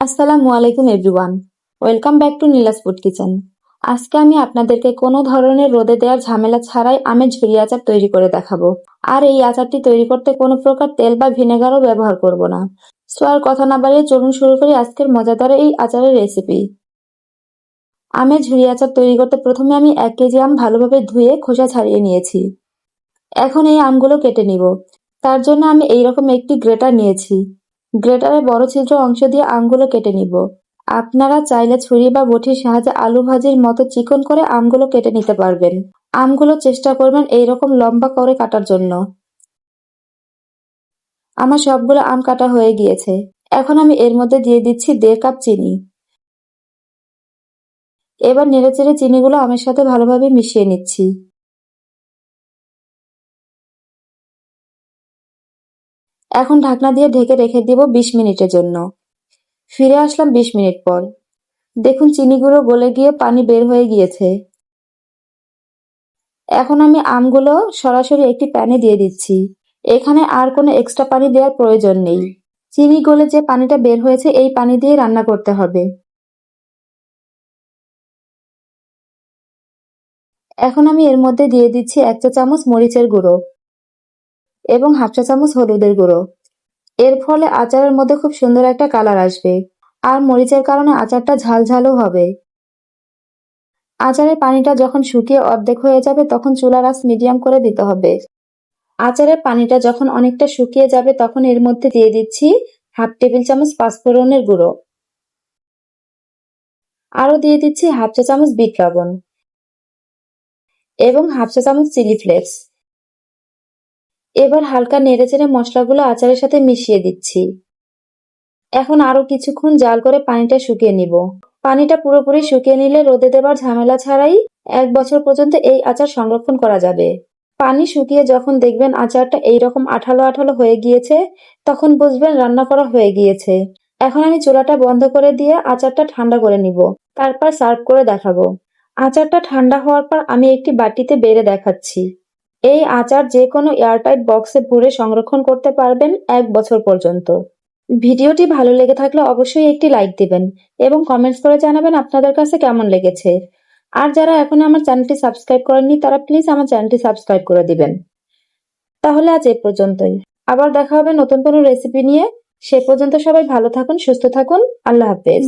আসসালামু আলাইকুম, everyone. Welcome back to Nila's food kitchen. আজকে আমি আপনাদেরকে কোনো ধরনের রোদে দেওয়ার ঝামেলা ছাড়াই আমের ঝুরি আচার তৈরি করে দেখাবো। আর এই আচারটি তৈরি করতে কোনো প্রকার তেল বা ভিনেগারও ব্যবহার করব না। সো আর কথা না বাড়িয়ে চলুন শুরু করি আজকের মজাদার এই আচারের রেসিপি। আমের ঝুরি আচার তৈরি করতে প্রথমে আমি এক কেজি আম ভালোভাবে ধুয়ে খোসা ছাড়িয়ে নিয়েছি। এখন এই আমগুলো কেটে নিব। তার জন্য আমি এইরকম একটি গ্রেটার নিয়েছি। গ্রেটারে বড় ছিদ্র অংশ দিয়ে আমগুলো কেটে নিব। আপনারা চাইলে ছুরি বা বটির সাহায্যে আলু ভাজির মতো চিকন করে আমগুলো কেটে নিতে পারবেন। আমগুলো চেষ্টা করবেন এইরকম লম্বা করে কাটার জন্য। আমার সবগুলো আম কাটা হয়ে গিয়েছে। এখন আমি এর মধ্যে দিয়ে দিচ্ছি দেড় কাপ চিনি। এবার নেড়েচেড়ে চিনিগুলো আমের সাথে ভালোভাবে মিশিয়ে নিচ্ছি। এখন ঢাকনা দিয়ে ঢেকে রেখে দিব বিশ মিনিটের জন্য। ফিরে আসলাম বিশ মিনিট পর। দেখুন চিনিগুলো গলে গিয়ে পানি বের হয়ে গিয়েছে। এখন আমি আমগুলো সরাসরি একটি প্যানে দিয়ে দিচ্ছি। এখানে আর কোনো এক্সট্রা পানি দেওয়ার প্রয়োজন নেই। চিনি গলে যে পানিটা বের হয়েছে, এই পানি দিয়ে রান্না করতে হবে। এখন আমি এর মধ্যে দিয়ে দিচ্ছি এক চা চামচ মরিচের গুঁড়ো। এবং হাফ চা চামচ হলুদের গুঁড়ো। এর ফলে আচারের মধ্যে খুব সুন্দর একটা কালার আসবে। আর মরিচের কারণে আচারটা ঝালঝালও হবে। আচারের পানিটা যখন শুকিয়ে অর্ধেক হয়ে যাবে, তখন চুলার আঁচ মিডিয়াম করে দিতে হবে। আচারের পানিটা যখন অনেকটা শুকিয়ে যাবে, তখন এর মধ্যে দিয়ে দিচ্ছি হাফ টেবিল চামচ পাঁচফোড়নের গুঁড়ো। আরও দিয়ে দিচ্ছি হাফ চা চামচ বিট লবণ। এবং হাফ চা চামচ চিলি ফ্লেক্স। এবার হালকা নেড়েচেড়ে মশলাগুলো আচারের সাথে মিশিয়ে দিচ্ছি। এখন আরও কিছুক্ষণ জাল করে পানিটা শুকিয়ে নিব। পানিটা পুরোপুরি শুকিয়ে নিলে রোদে দেবার ঝামেলা ছাড়াই এক বছর পর্যন্ত এই আচার সংরক্ষণ করা যাবে। পানি শুকিয়ে যখন দেখবেন আচারটা এইরকম আঠালো আঠালো হয়ে গিয়েছে, তখন বুঝবেন রান্না করা হয়ে গিয়েছে। এখন আমি চুলাটা বন্ধ করে দিয়ে আচারটা ঠান্ডা করে নিব, তারপর সার্ভ করে দেখাবো। আচারটা ঠান্ডা হওয়ার পর আমি একটি বাটিতে বেড়ে দেখাচ্ছি। এই আচার যে কোনো এয়ারটাইট বক্সে ভরে সংরক্ষণ করতে পারবেন এক বছর পর্যন্ত। ভিডিওটি ভালো লেগে থাকলে অবশ্যই একটি লাইক দিবেন এবং কমেন্টস করে জানাবেন আপনাদের কাছে কেমন লেগেছে। আর যারা এখন আমার চ্যানেলটি সাবস্ক্রাইব করেননি, তারা প্লিজ আমার চ্যানেলটি সাবস্ক্রাইব করে দিবেন। তাহলে আজ এ পর্যন্তই। আবার দেখা হবে নতুন কোনো রেসিপি নিয়ে। সে পর্যন্ত সবাই ভালো থাকুন, সুস্থ থাকুন। আল্লাহ হাফেজ।